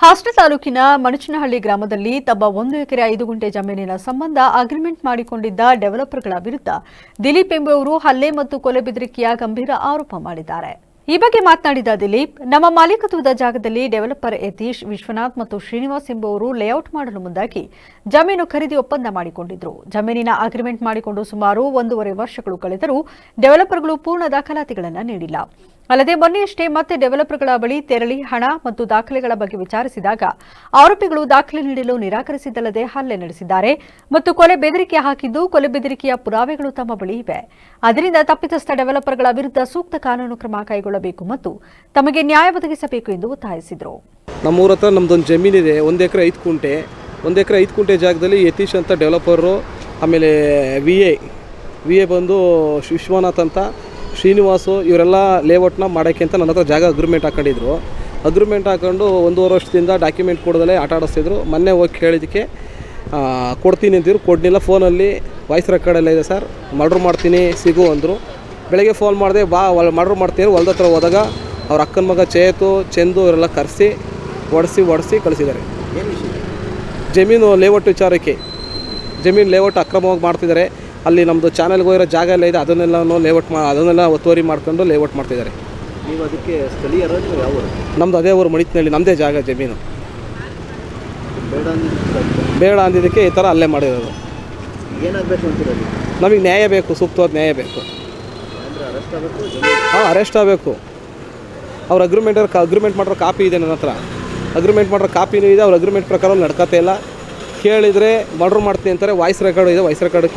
ಹಾಸನ ತಾಲೂಕಿನ ಮಣಚನಹಳ್ಳಿ ಗ್ರಾಮದಲ್ಲಿ ತಮ್ಮ ಒಂದು ಎಕರೆ ಐದು ಗುಂಟೆ ಜಮೀನಿನ ಸಂಬಂಧ ಅಗ್ರಿಮೆಂಟ್ ಮಾಡಿಕೊಂಡಿದ್ದ ಡೆವಲಪರ್ಗಳ ವಿರುದ್ಧ ದಿಲೀಪ್ ಎಂಬುವರು ಹಲ್ಲೆ ಮತ್ತು ಕೊಲೆ ಬೆದರಿಕೆಯ ಗಂಭೀರ ಆರೋಪ ಮಾಡಿದ್ದಾರೆ. ಈ ಬಗ್ಗೆ ಮಾತನಾಡಿದ ದಿಲೀಪ್, ನಮ್ಮ ಮಾಲೀಕತ್ವದ ಜಾಗದಲ್ಲಿ ಡೆವಲಪರ್ ಯತೀಶ್, ವಿಶ್ವನಾಥ್ ಮತ್ತು ಶ್ರೀನಿವಾಸ್ ಎಂಬುವರು ಲೇಔಟ್ ಮಾಡಲು ಮುಂದಾಗಿ ಜಮೀನು ಖರೀದಿ ಒಪ್ಪಂದ ಮಾಡಿಕೊಂಡಿದ್ರು. ಜಮೀನಿನ ಅಗ್ರಿಮೆಂಟ್ ಮಾಡಿಕೊಂಡು ಸುಮಾರು ಒಂದೂವರೆ ವರ್ಷಗಳು ಕಳೆದರೂ ಡೆವಲಪರ್ಗಳು ಪೂರ್ಣ ದಾಖಲಾತಿಗಳನ್ನು ನೀಡಿಲ್ಲ. ಅಲ್ಲದೆ ಮೊನ್ನೆಯಷ್ಟೇ ಮತ್ತೆ ಡೆವಲಪರ್ಗಳ ಬಳಿ ತೆರಳಿ ಹಣ ಮತ್ತು ದಾಖಲೆಗಳ ಬಗ್ಗೆ ವಿಚಾರಿಸಿದಾಗ ಆರೋಪಿಗಳು ದಾಖಲೆ ನೀಡಲು ನಿರಾಕರಿಸಿದ್ದಲ್ಲದೆ ಹಲ್ಲೆ ನಡೆಸಿದ್ದಾರೆ ಮತ್ತು ಕೊಲೆ ಬೆದರಿಕೆ ಹಾಕಿದ್ದು ಕೊಲೆ ಬೆದರಿಕೆಯ ಪುರಾವೆಗಳು ತಮ್ಮ ಬಳಿ ಇವೆ. ಅದರಿಂದ ತಪ್ಪಿತಸ್ಥ ಡೆವಲಪರ್ಗಳ ವಿರುದ್ಧ ಸೂಕ್ತ ಕಾನೂನು ಕ್ರಮ ಕೈಗೊಳ್ಳಬೇಕು ಮತ್ತು ತಮಗೆ ನ್ಯಾಯ ಒದಗಿಸಬೇಕು ಎಂದು ಒತ್ತಾಯಿಸಿದರು. ನಮ್ಮೂರ ಹತ್ರ ನಮ್ಮದೊಂದು ಜಮೀನಿದೆ ಒಂದು ಎಕರೆ ಐದು ಕುಂಟೆ. ಒಂದು ಎಕರೆ ಐದು ಕುಂಟೆ ಜಾಗದಲ್ಲಿ ಯತೀಶ್ ಅಂತ ಡೆವಲಪರು, ಆಮೇಲೆ ವಿ ಎ. ವಿ ಎ ಬಂದು ವಿಶ್ವನಾಥ್ ಅಂತ ಶ್ರೀನಿವಾಸು ಇವರೆಲ್ಲ ಲೇಔಟ್ನ ಮಾಡೋಕ್ಕೆ ಅಂತ ನನ್ನ ಹತ್ರ ಜಾಗ ಅಗ್ರಿಮೆಂಟ್ ಹಾಕೊಂಡಿದ್ರು. ಅಗ್ರಿಮೆಂಟ್ ಹಾಕೊಂಡು ಒಂದೂವರೆ ವರ್ಷದಿಂದ ಡಾಕ್ಯುಮೆಂಟ್ ಕೊಡದಲ್ಲೇ ಆಟ ಆಡಿಸ್ತಿದ್ರು. ಮೊನ್ನೆ ಹೋಗಿ ಕೇಳಿದ್ದಕ್ಕೆ ಕೊಡ್ತೀನಿ ಅಂತಿದ್ರು. ಕೊಡಲಿಲ್ಲ. ಫೋನಲ್ಲಿ ವಾಯ್ಸ್ ರೆಕಾರ್ಡೆಲ್ಲ ಇದೆ ಸರ್. ಮರ್ಡ್ರ್ ಮಾಡ್ತೀನಿ ಸಿಗು ಅಂದರು. ಬೆಳಗ್ಗೆ ಫೋನ್ ಮಾಡಿದೆ ಬಾ ಮರ್ಡ್ರ್ ಮಾಡ್ತೀನಿ. ಹೊಲ್ದ ಹತ್ರ ಹೋದಾಗ ಅವ್ರ ಅಕ್ಕನ ಮಗ ಚೇತು ಚೆಂದು ಇವರೆಲ್ಲ ಕರೆಸಿ ಒಡಿಸಿ ಒಡಿಸಿ ಕಳಿಸಿದ್ದಾರೆ. ಜಮೀನು ಲೇಔಟ್ ವಿಚಾರಕ್ಕೆ. ಜಮೀನು ಲೇಔಟ್ ಅಕ್ರಮವಾಗಿ ಮಾಡ್ತಿದ್ದಾರೆ. ಅಲ್ಲಿ ನಮ್ಮದು ಚಾನಲ್ಗೆ ಹೋಗಿರೋ ಜಾಗ ಎಲ್ಲ ಇದೆ ಅದನ್ನೆಲ್ಲ ಲೇಔಟ್ ಮಾ ಅದನ್ನೆಲ್ಲ ಒತ್ತುವರಿ ಮಾಡ್ಕೊಂಡು ಲೇಔಟ್ ಮಾಡ್ತಿದ್ದಾರೆ. ನೀವು ಅದಕ್ಕೆ ಸ್ಥಳೀಯರ ಯಾವ? ನಮ್ಮದು ಅದೇ ಊರು ಮಣಿತ್ನಳ್ಳಿ ನಮ್ಮದೇ ಜಾಗ ಜಮೀನು. ಬೇಡ ಅಂದಿದ್ದಕ್ಕೆ? ಬೇಡ ಅಂದಿದ್ದಕ್ಕೆ ಈ ಥರ ಅಲ್ಲೇ ಮಾಡಿರೋದು. ಏನಾಗಬೇಕು ಅಂತಿರೋದು ನಮಗೆ ನ್ಯಾಯ ಬೇಕು ಸೂಕ್ತವಾದ ನ್ಯಾಯ ಬೇಕು. ಅಂದರೆ ಅರೆಸ್ಟ್ ಆಗಬೇಕು ಹಾಂ ಅರೆಸ್ಟ್ ಆಗಬೇಕು. ಅವ್ರ ಅಗ್ರಿಮೆಂಟ್ ಅಗ್ರಿಮೆಂಟ್ ಮಾಡಿರೋ ಕಾಪಿ ಇದೆ ನನ್ನ ಹತ್ರ. ಅಗ್ರಿಮೆಂಟ್ ಮಾಡಿರೋ ಕಾಪಿನೂ ಇದೆ ಅವ್ರ ಅಗ್ರಿಮೆಂಟ್ ಪ್ರಕಾರ ನಡ್ಕತ್ತೆ ಇಲ್ಲ. ಕೇಳಿದರೆ ಮರ್ಡ್ರ್ ಮಾಡ್ತೀನಿ ಅಂತಾರೆ ವಾಯ್ಸ್ ರೆಕಾರ್ಡು ಇದೆ ವಾಯ್ಸ್ ರೆಕಾರ್ಡ್